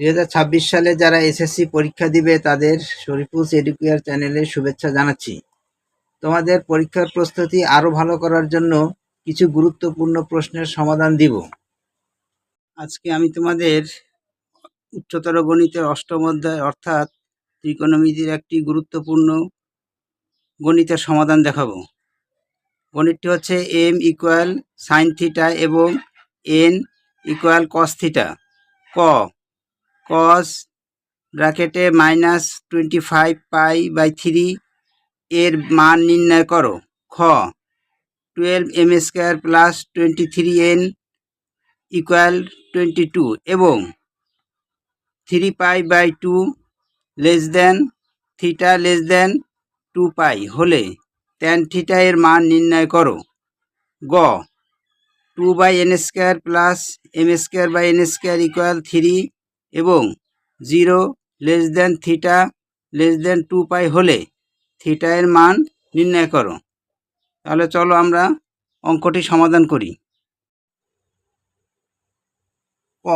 দু হাজার ছাব্বিশ সালে যারা এসএসসি পরীক্ষা দিবে, তাদের শরীফুলস এডুকেয়ার চ্যানেলে শুভেচ্ছা জানাচ্ছি। তোমাদের পরীক্ষার প্রস্তুতি আরও ভালো করার জন্য কিছু গুরুত্বপূর্ণ প্রশ্নের সমাধান দিব। আজকে আমি তোমাদের উচ্চতর গণিতের অষ্টম অধ্যায় অর্থাৎ ত্রিকোণমিতির একটি গুরুত্বপূর্ণ গণিতের সমাধান দেখাবো। গণিতটি হচ্ছে এম ইকুয়াল সাইন থিটা এবং এন ইকুয়াল কস থিটা। ক কস ব্র্যাকেটে minus twenty five pi by three এর মান নির্ণয় করো। খ twelve M square plus twenty three N equal twenty two এবং three pi by two less than theta less than two pi হলে tan theta এর মান নির্ণয় করো। গ two by N square plus M square by N square equal three এবং zero less than theta less than two pi হলে theta এর মান নির্ণয় করো। তাহলে চলো আমরা অঙ্কটি সমাধান করি। ক।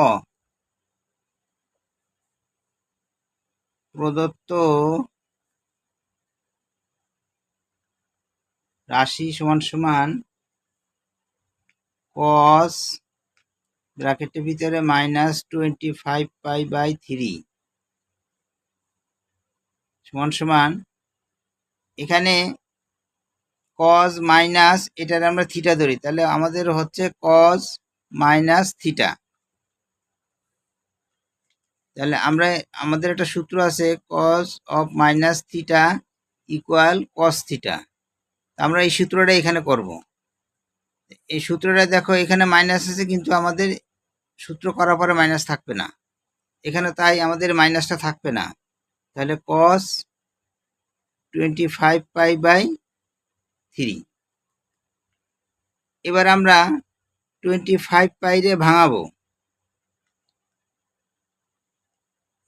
প্রদত্ত রাশি সমান সমান কস ব্র্যাকেটের ভিতরে minus twenty five pi by three সমান সমান, এখানে কজ মাইনাস এটার আমরা থিটা ধরি, তাহলে আমাদের হচ্ছে কজ মাইনাস থিটা তাহলে আমরা, আমাদের একটা সূত্র আছে cos of minus theta equal cos theta আমরা এই সূত্রটা এখানে করব, এই সূত্রটা দেখো এখানে মাইনাস আছে কিন্তু আমাদের সূত্র করার পরে মাইনাস থাকবে না। এখানে তাই আমাদের মাইনাসটা থাকবে না। তাহলে cos twenty five pi by three এবার আমরা টোয়েন্টি ফাইভ পাইরে ভাঙাবো।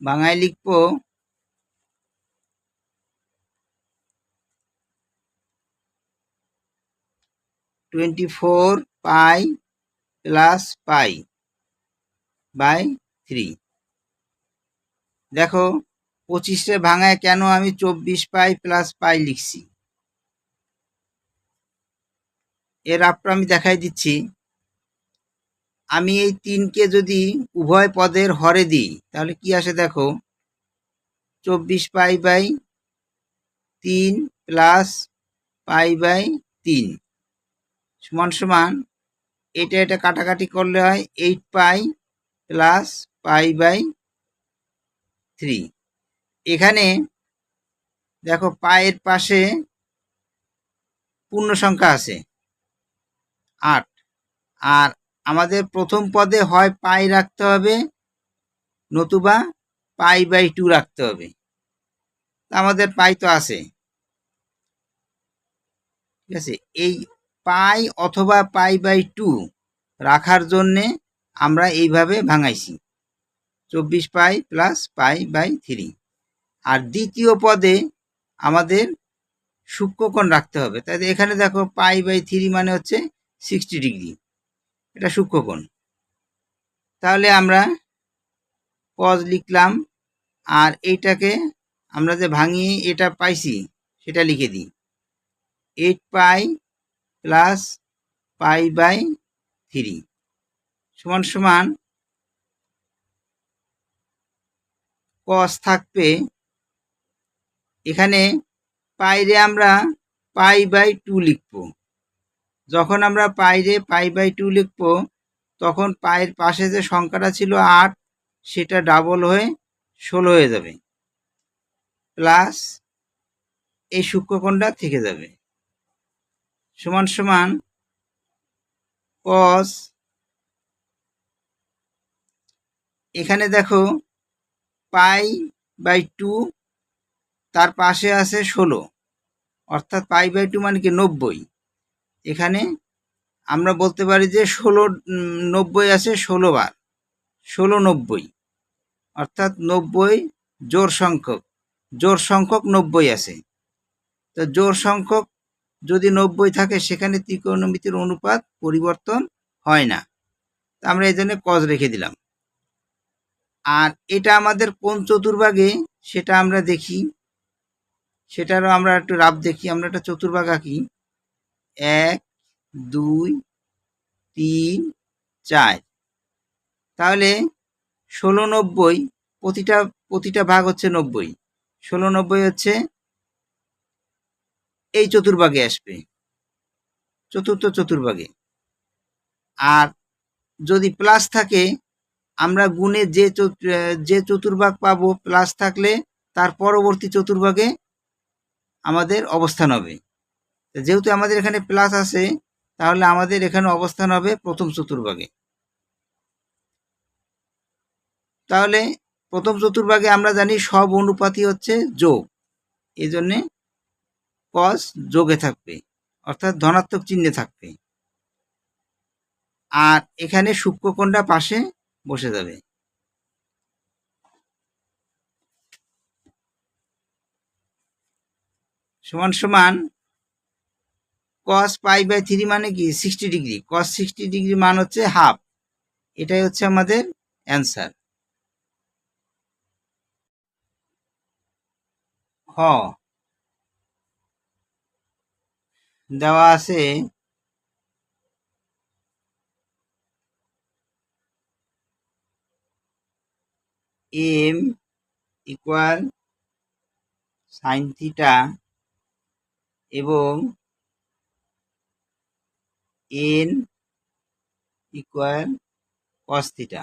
বাংলায় লিখব twenty four pi plus pi by three দেখো, পঁচিশে ভাঙায় কেন আমি চব্বিশ পাই প্লাস পাই লিখছি? এর আপটা আমি দেখাই দিচ্ছি। আমি এই তিনকে যদি উভয় পদের হরে দিই, তাহলে কি আসে দেখো? চব্বিশ পাই বাই তিন প্লাস পাই বাই তিন। সমান সমান, এটা এটা কাটাকাটি করলে হয় eight pi plus pi by three এখানে দেখো পায়ের পাশে পূর্ণ সংখ্যা আছে আট। আর আমাদের প্রথম পদে হয় পাই রাখতে হবে, নতুবা পাই বাই টু রাখতে হবে। আমাদের পাই তো আছে। ঠিক আছে? এই পাই অথবা পাই বাই টু রাখার জন্যে আমরা এইভাবে ভাঙাইছি। চব্বিশ pi plus pi by three আর দ্বিতীয় পদে আমাদের সূক্ষ্মকোণ রাখতে হবে। তাই এখানে দেখো পাই বাই থ্রি মানে হচ্ছে সিক্সটি ডিগ্রি এটা সূক্ষ্মকোণ। তাহলে আমরা কজ লিখলাম আর এইটাকে আমরা যে ভাঙিয়ে এটা পাইছি, সেটা লিখে দিই। Eight pi plus pi by three সমান সমান কস থাকবে। এখানে পাইরে আমরা পাই বাই টু লিখব। যখন আমরা পাইরে পাই বাই টু লিখব, তখন পায়ের পাশে যে সংখ্যাটা ছিল আট, সেটা ডাবল হয়ে ষোলো হয়ে যাবে। প্লাস এই সূক্ষ্মকোণটা থেকে যাবে। সমান সমান কস এখানে দেখো পাই বাই টু, তার পাশে আছে ষোলো। অর্থাৎ পাই বাই টু মানে কি? নব্বই। এখানে আমরা বলতে পারি যে ষোলো নব্বই আছে ষোলো বার। ষোলো নব্বই। অর্থাৎ নব্বই জোর সংখ্যক। জোর সংখ্যক নব্বই আছে। তো জোর সংখ্যক যদি নব্বই থাকে, সেখানে ত্রিকোণমিতির অনুপাত পরিবর্তন হয় না। আমরা এই জন্য কজ রেখে দিলাম। আর এটা আমাদের কোন চতুর্ভাগে, সেটা আমরা দেখি। সেটারও আমরা একটু রাব দেখি। আমরা একটা চতুর্ভাগ আঁকি। এক, দুই, তিন, চার। তাহলে ষোলো, নব্বই, প্রতিটা প্রতিটা ভাগ হচ্ছে নব্বই। ষোলো, নব্বই হচ্ছে এই চতুর্ভাগে আসবে। চতুর্থ চতুর্ভাগে। আর যদি প্লাস থাকে আমরা গুণে যে যে চতুর্ভাগ পাবো প্লাস থাকলে তার পরবর্তী চতুর্ভাগে আমাদের অবস্থান হবে। যেহেতু আমাদের এখানে প্লাস আছে, তাহলে আমাদের এখানে অবস্থান হবে প্রথম চতুর্ভাগে। তাহলে প্রথম চতুর্ভাগে আমরা জানি সব অনুপাতই হচ্ছে যোগ। এই জন্যে কস যোগে থাকবে, অর্থাৎ ধনাত্মক চিহ্নে থাকবে। আর এখানে সূক্ষ্মকোণটা পাশে বসে যাবে। সমান সমান কস পাই বাই থ্রি মানে কি? Sixty degree cos sixty degree মান হচ্ছে হাফ এটাই হচ্ছে আমাদের অ্যান্সার হ। দেওয়া আছে এম ইকুয়াল সাইন থিটা এবং এন ইকুয়াল কস থিটা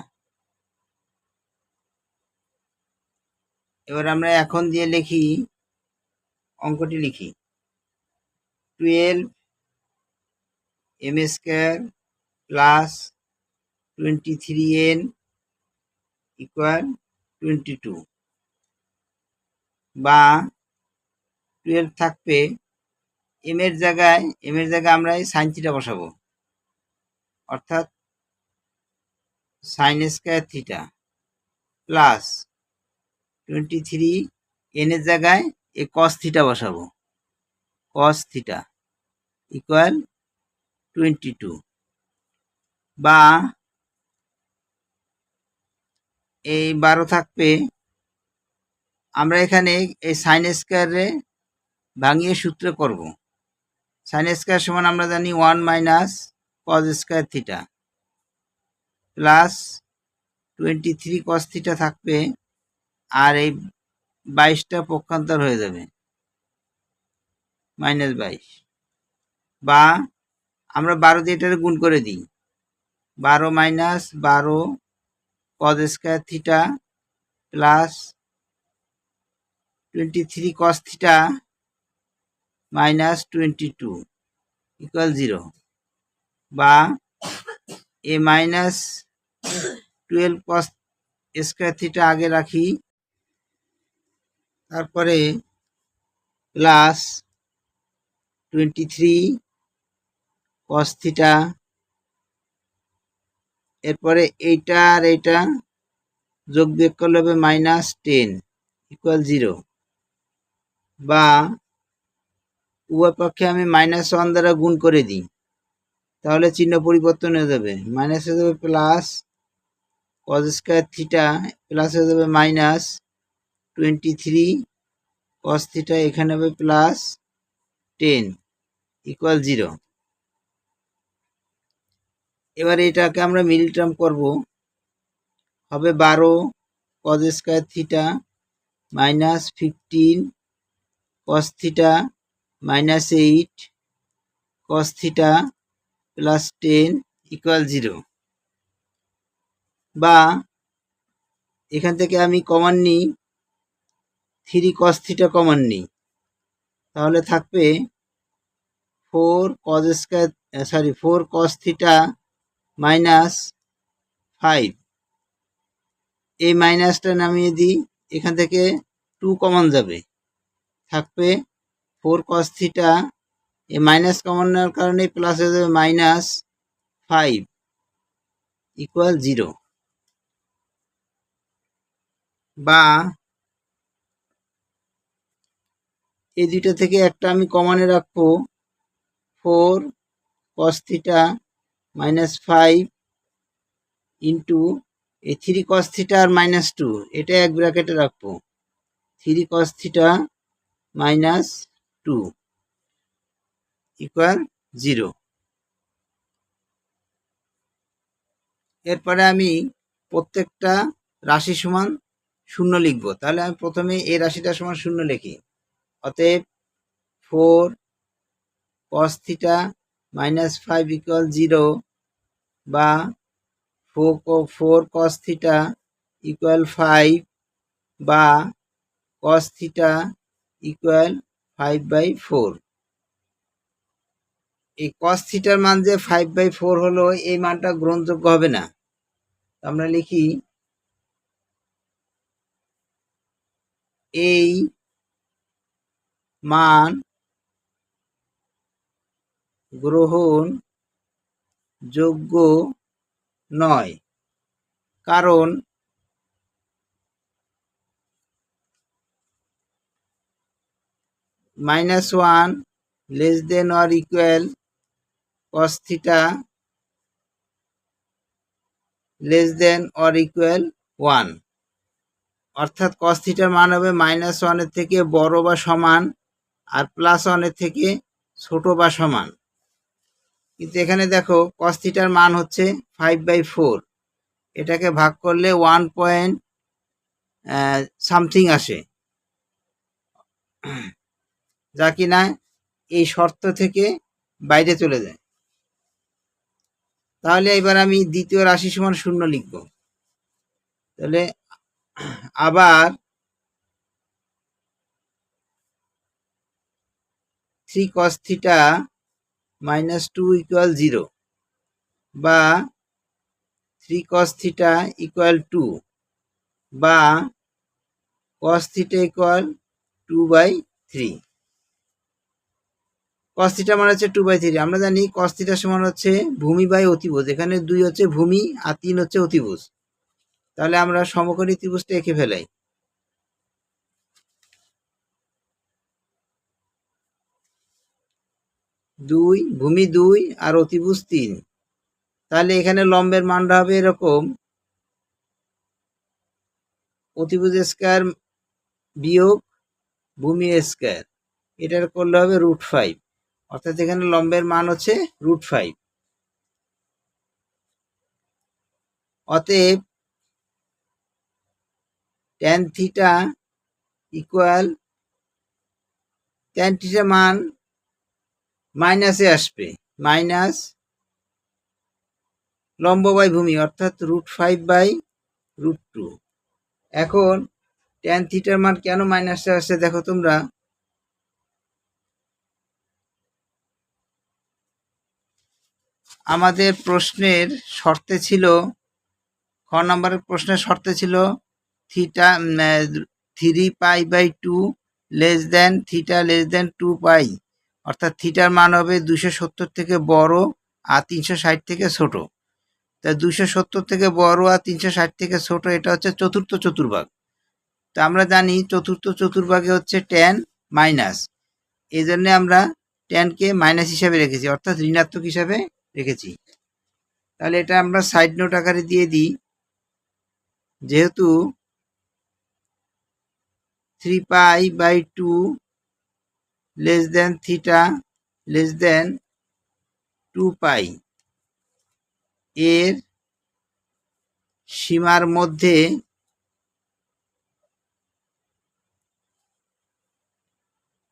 এবার আমরা এখন দিয়ে লিখি, অঙ্কটি লিখি। Twelve M square plus twenty three N equal twenty two বা টুয়েলভ থাকবে এম এর জায়গায় এম এর জায়গায় আমরা এই সাইন থিটা বসাবো। অর্থাৎ sine square theta plus twenty three N এর জায়গায় এ কস থিটা বসাবো। Cos theta equal twenty two বা এই বারো থাকবে। আমরা এখানে এই সাইন স্কোয়ারে ভাঙিয়ে সূত্র করব। সাইন স্কোয়ার সমান আমরা জানি one minus cos square theta plus twenty three cos theta থাকবে আর এই বাইশটা পক্ষান্তর হয়ে যাবে। মাইনাস বাইশ। বা আমরা বারো দিয়ে এটার গুণ করে দিই। বারো মাইনাস বারো cos square theta plus twenty three cos theta minus twenty two equal zero বা এ minus twelve cos square theta আগে রাখি, তারপরে plus twenty three cos theta এরপরে এইটা আর এইটা যোগ বিয়োগ করলে হবে মাইনাস টেন ইকুয়াল জিরো বা উভয় পক্ষে আমি মাইনাস ওয়ান দ্বারা গুণ করে দিই, তাহলে চিহ্ন পরিবর্তন হয়ে যাবে। মাইনাস হয়ে যাবে plus cos square theta plus হয়ে যাবে minus twenty three cos theta এখানে হবে প্লাস টেন ইকুয়াল জিরো এবার এটাকে আমরা মিল টার্ম করব। হবে বারো cos square theta minus fifteen cos theta minus eight cos theta plus ten equal zero বা এখান থেকে আমি কমান নিই থ্রি কস থিটা কমান নিই। তাহলে থাকবে four cos square sorry four cos theta minus five. এই মাইনাসটা নামিয়ে দিই, এখান থেকে টু কমন যাবে। থাকবে ফোর কস থিটা। এই মাইনাস কমন নেওয়ার কারণে প্লাস হয়ে যাবে মাইনাস ফাইভ ইকুয়াল জিরো। বা এই দুইটা থেকে একটা আমি কমনে রাখব, four cos theta minus five into এই থ্রি কস থিটা আর মাইনাস টু এটা এক ব্র্যাকেটে রাখব। Three cos theta minus two equal zero এরপরে আমি প্রত্যেকটা রাশি সমান শূন্য লিখব। তাহলে আমি প্রথমে এই রাশিটা সমান শূন্য লিখি। অতএব four cos theta minus five equal zero বা four four cos theta equal five বা cos theta equal five by four এই কস থিটার মান যে ফাইভ বাই ফোর হলো, এই মানটা গ্রহণযোগ্য হবে না। আমরা লিখি, এই মান গ্রহণ যোগ্য নয়। কারণ minus one less than or equal cos theta less than or equal one. অর্থাৎ কস থিটার মান হবে মাইনাস ওয়ানের থেকে বড় বা সমান আর প্লাস ওয়ানের থেকে ছোট বা সমান। কিন্তু এখানে দেখো কস থিটার মান হচ্ছে ফাইভ বাই ফোর এটাকে ভাগ করলে ওয়ান পয়েন্ট সামথিং আসে। যা কিনা এই শর্ত থেকে বাইরে চলে যায়। তাহলে এবার আমি দ্বিতীয় রাশি সমান শূন্য লিখব। তাহলে আবার three cos theta minus two equal zero বা three cos theta equal two বা cos theta equal two by three cos theta মানে হচ্ছে টু বাই থ্রি আমরা জানি কস থিটা সমান হচ্ছে ভূমি বাই অতিভুজ। এখানে দুই হচ্ছে ভূমি আর তিন হচ্ছে অতিভুজ। তাহলে আমরা সমকোণী ত্রিভুজটা এঁকে ফেলাই। দুই ভূমি দুই আর অতিভুজ তিন। তাহলে এখানে লম্বের মানটা হবে এরকম। অতিভুজ স্কোয়ার বিয়োগ ভূমি স্কোয়ার। এটার করলে হবে রুট ফাইভ। অর্থাৎ এখানে লম্বের মান হচ্ছে রুট ফাইভ। অতএব tan theta equal tan theta মান মাইনাসে আসবে। মাইনাস লম্ব বাই ভূমি, অর্থাৎ root five by root two. এখন ট্যান থিটার মান কেন মাইনাসে আসছে দেখো তোমরা। আমাদের প্রশ্নের শর্তে ছিল, খ নম্বরের প্রশ্নের শর্তে ছিল theta three pi by two less than, theta less than two pi. অর্থাৎ থিটার মান হবে দুশো সত্তর থেকে বড় আর তিনশো ষাট থেকে ছোট। তা দুশো সত্তর থেকে বড় আর তিনশো ষাট থেকে ছোট, এটা হচ্ছে চতুর্থ চতুর্ভাগ। তো আমরা জানি চতুর্থ চতুর্ভাগে হচ্ছে টেন মাইনাস এই জন্যে আমরা টেনকে মাইনাস হিসাবে রেখেছি, অর্থাৎ ঋণাত্মক হিসাবে রেখেছি। তাহলে এটা আমরা সাইড নোট আকারে দিয়ে দিই। যেহেতু three pi by two less than theta less than two pi এর সীমার মধ্যে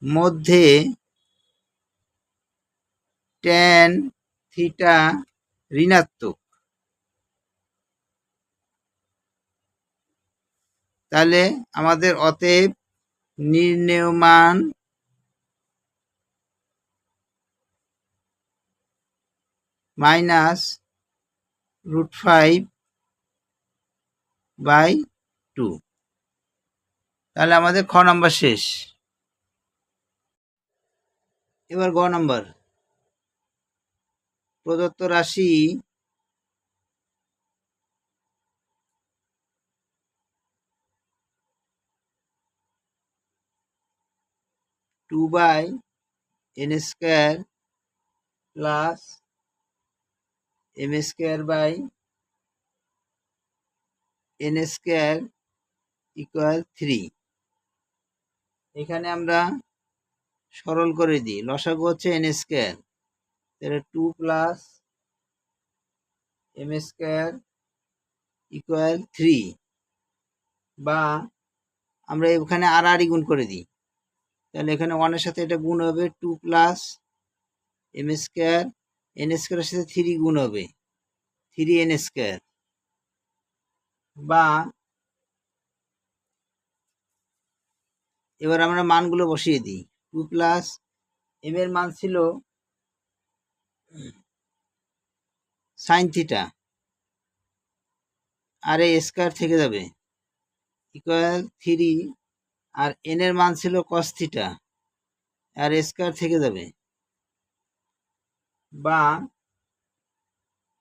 মধ্যে টেন থিটা ঋণাত্মক। তাহলে আমাদের অতএব নির্ণয়মান minus root five by two. তাহলে আমাদের খ নম্বর শেষ। এবার গ নম্বর। প্রদত্ত রাশি two by N square plus M square by N square equal three এখানে আমরা সরল করে দিই। লসাগু হচ্ছে এন স্কোয়ার তাহলে two plus M square equal three বা আমরা এখানে আর আরই গুণ করে দিই। তাহলে এখানে ওয়ানের সাথে এটা গুণ হবে two plus M square N স্কোয়ারের সাথে থ্রি গুণ হবে। থ্রি এন স্কোয়ার বা এবার আমরা মানগুলো বসিয়ে দিই। টু প্লাস এম এর মান ছিল সাইন থিটা আর এ স্কোয়ার থেকে যাবে। ইকুয়াল থ্রি আর এন এর মান ছিল কস থিটা আর স্কোয়ার থেকে যাবে। বা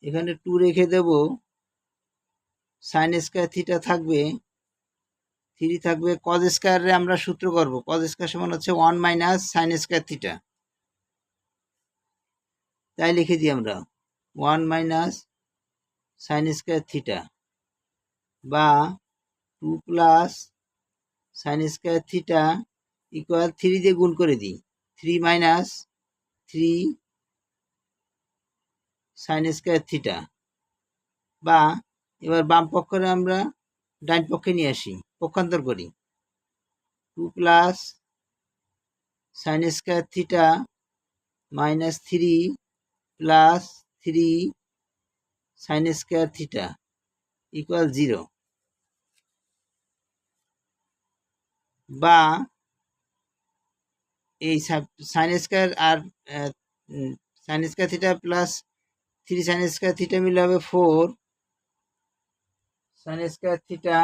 এখানে টু রেখে দেব। সাইন স্কোয়ার থিটা থাকবে থ্রি থাকবে। কজ স্কোয়ারে আমরা সূত্র করব। কজ স্কোয়ার সমান হচ্ছে one minus sine square theta তাই লিখে দিই আমরা one minus sine square theta বা two plus sine square theta equal three দিয়ে গুণ করে দিই। Three minus three sine square theta বা এবার বাম পক্ষে আমরা ডাইন পক্ষে নিয়ে আসি, পক্ষান্তর করি। Two plus sine square theta minus three plus three sine square theta equal zero বা এই সাইন স্কোয়ার আর sine square theta plus three sine square theta মিলে হবে ফোর সাইন স্কোয়ার থিটা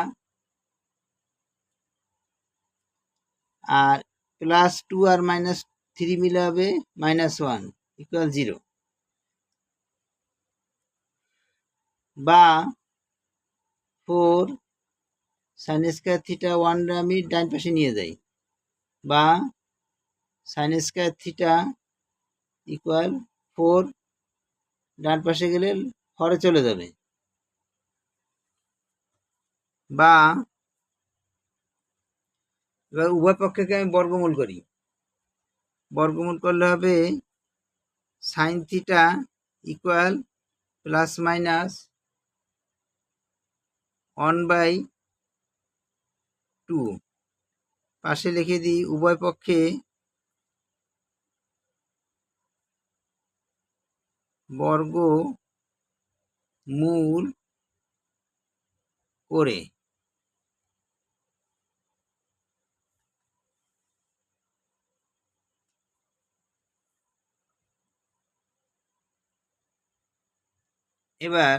আর প্লাস টু আর মাইনাস থ্রি মিলে হবে minus one equal zero বা four sine square theta one আমি ডাইন পাশে নিয়ে যাই। বা sine square theta equal four ডান পাশে গেলে হরে চলে যাবে। বা এবার উভয় পক্ষকে আমি বর্গমূল করি। বর্গমূল করলে হবে sine theta equal plus minus one by two পাশে লিখে দিই, উভয় পক্ষে বর্গ মূল করে। এবার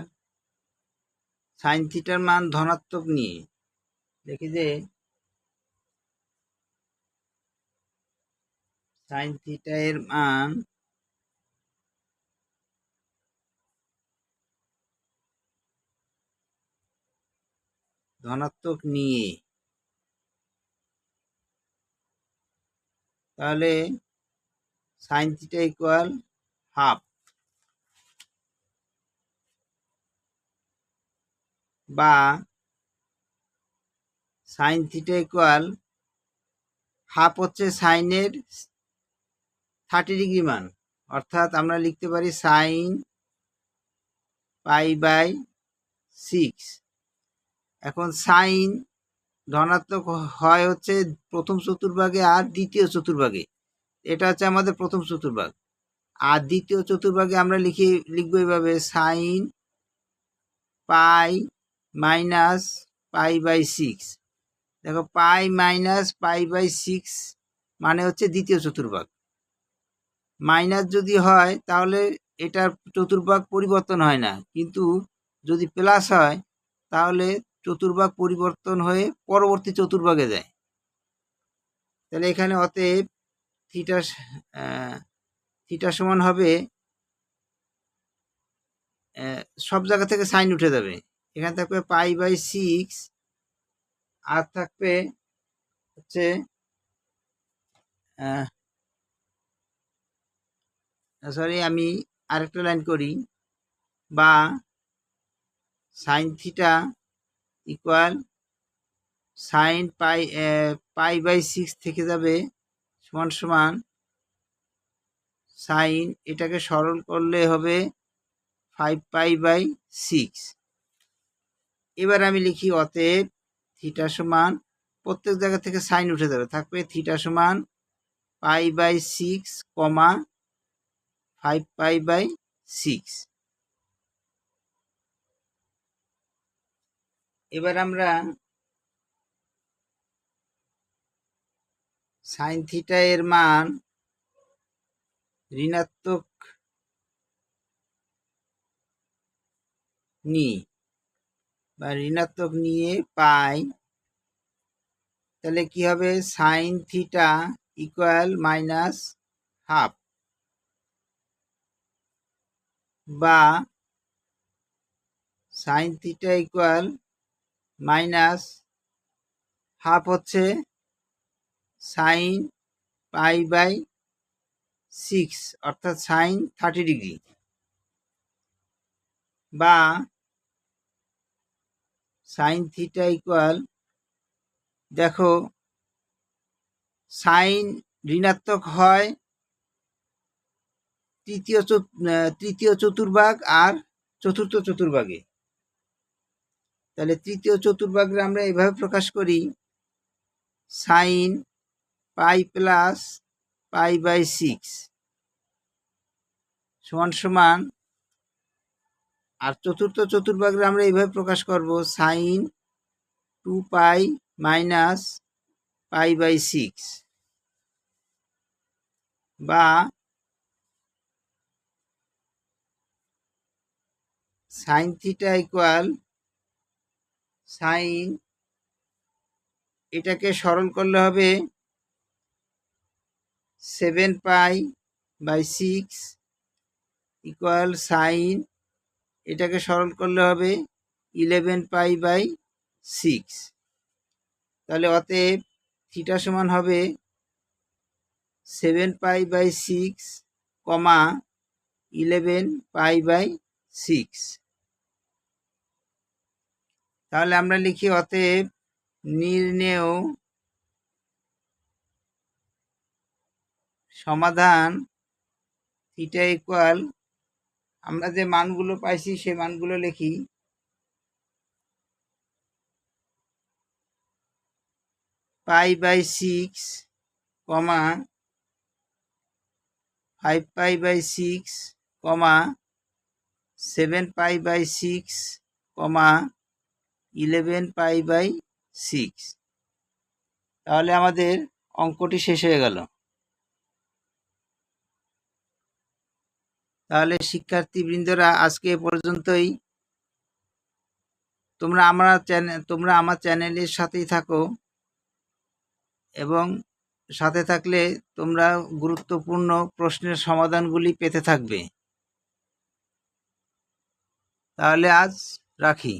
সাইন থিটার মান ধনাত্মক নিয়ে দেখি যে সাইন থিটা এর মান ধনাত্মক নিয়ে। তাহলে সাইন থিটা ইকুয়াল হাফ বা সাইন থিটা ইকুয়াল হাফ হচ্ছে সাইনের থার্টি ডিগ্রি মান। অর্থাৎ আমরা লিখতে পারি সাইন পাই বাই সিক্স এখন সাইন ধনাত্মক হয় হচ্ছে প্রথম চতুর্ভাগে আর দ্বিতীয় চতুর্ভাগে। এটা হচ্ছে আমাদের প্রথম চতুর্ভাগ। আর দ্বিতীয় চতুর্ভাগে আমরা লিখি, লিখব এইভাবে sine pi minus pi by six. দেখো, pi minus pi by six মানে হচ্ছে দ্বিতীয় চতুর্ভাগ। মাইনাস যদি হয়, তাহলে এটার চতুর্ভাগ পরিবর্তন হয় না। কিন্তু যদি প্লাস হয়, তাহলে চতুর্ভাগ পরিবর্তন হয়ে পরবর্তী চতুর্ভাগে যায়। তাহলে এখানে অতএব থিটা থিটা সমান হবে সব জায়গা থেকে সাইন উঠে যাবে। এখানে থাকবে পাই বাই সিক্স, আর থাকবে হচ্ছে সরি আমি আরেকটা লাইন করি, বা sine theta equal sine pi pi by six থেকে যাবে সমান সমান সাইন এটাকে সরল করলে হবে ফাইভ পাই বাই সিক্স এবার আমি লিখি অতএব থিটা সমান প্রত্যেক জায়গা থেকে সাইন উঠে যাবে, থাকবে থিটা সমান pi by six comma five pi by six এবার আমরা সাইন থিটা এর মান ঋণাত্মক নিই বা ঋণাত্মক নিয়ে পাই, তাহলে কি হবে? Sine theta equal minus half বা sine theta equal minus half হচ্ছে সাইন পাই বাই সিক্স, অর্থাৎ সাইন থার্টি ডিগ্রি। বা সাইন থিটা ইকুয়াল, দেখো, সাইন ঋণাত্মক হয় তৃতীয় তৃতীয় চতুর্ভাগ আর চতুর্থ চতুর্ভাগে। তাহলে তৃতীয় চতুর্ভাগে আমরা এভাবে প্রকাশ করি। Sine pi plus pi by six সমান সমান। আর চতুর্থ চতুর্ভাগে আমরা এইভাবে প্রকাশ করব sine two pi minus pi by six বা সাইন থিটা ইকুয়াল সাইন, এটাকে সরল করলে হবে seven pi by six equal sine, এটাকে সরল করলে হবে ইলেভেন পাই বাই সিক্স। তাহলে অতএব থিটা সমান হবে seven pi by six comma eleven pi by six. তাহলে আমরা লিখি অতএব নির্ণেয় সমাধান থিটা ইকুয়াল, আমরা যে মানগুলো পাইছি সে মানগুলো লিখি। Pi by six comma, five pi by six comma, seven pi by six comma eleven pi by six তাহলে আমাদের অঙ্কটি শেষ হয়ে গেল। তাহলে শিক্ষার্থীবৃন্দরা আজকে এ পর্যন্তই। তোমরা আমরা চ্যানেল তোমরা আমার চ্যানেলের সাথেই থাকো এবং সাথে থাকলে তোমরা গুরুত্বপূর্ণ প্রশ্নের সমাধানগুলি পেতে থাকবে। তাহলে আজ রাখি।